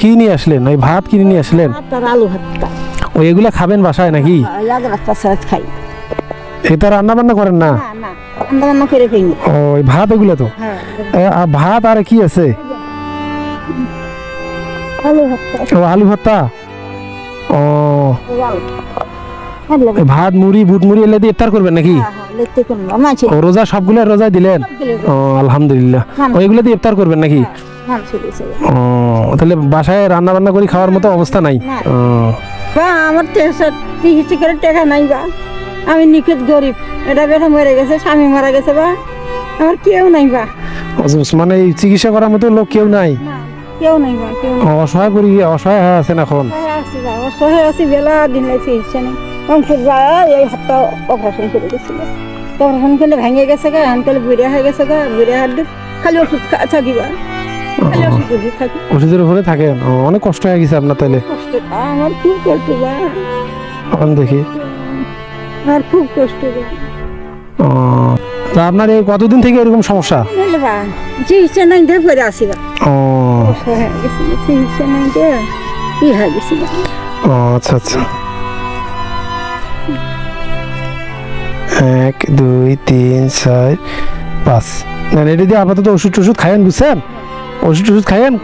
কি নিয়ে আসলেন? ওই ভাত কিনে নিয়ে আসলেন? আলু ওই এগুলা খাবেন বাসায় নাকি? লাগ রাস্তা সারাত খাই। এটা রান্না বান্না করেন না? না না রান্না বান্না করে খাইনি ওই ভাত এগুলো তো? হ্যাঁ আর ভাত আর কি আছে? আলু ও আলু ও হ্যাঁ ভাত মুড়ি বুট মুড়ি এলে দিয়ে ইফতার করবেন নাকি? হ্যাঁ ও রোজা সবগুলো রোজা দিলেন? ও আলহামদুলিল্লাহ। ওইগুলো দিয়ে ইফতার করবেন নাকি? ও তাহলে বাসায় রান্না বান্না করে খাওয়ার মতো অবস্থা নাই? বা আমার তিরিশ করে টাকা নাই বা। আমি নিখুঁত গরিব। এটা বেটা মরে গেছে স্বামী মারা গেছে বা। আমার কেউ নাই বা। মানে চিকিৎসা করার মতো লোক কেউ নাই? না কেউ নাই বা কেউ অসহায় অসহায় হয়ে আছেন এখন? অসহায় আছি বা অসহায় আছি বেলা দিন লাগছে ইচ্ছে নেই। অঙ্কুর এই হাতটা অপারেশন করে গেছিল অপারেশন করলে ভেঙে গেছে গা বুড়িয়া হয়ে গেছে গা বুড়িয়া হাত খালি ওষুধ থাকিবা থাকি। ওষুধের উপরে থাকেন অনেক কষ্ট হয়ে গেছে আপনার পা, আমার খুব কষ্ট এখন দেখি। আমার খুব কষ্ট বা ও, তা আপনার এই কতদিন থেকে এরকম সমস্যা? চিকিৎসা নাই দিয়ে পরে আসি ও। অসহায় গেছিল চিকিৎসা নাই দিয়ে কি হয়ে গেছিল ও আচ্ছা আচ্ছা। এক দুই তিন চার পাঁচ। না এটা দিয়ে আপাতত ওষুধ টষুধ খায়েন বুঝছেন? ওষুধ টষুধ খায়েন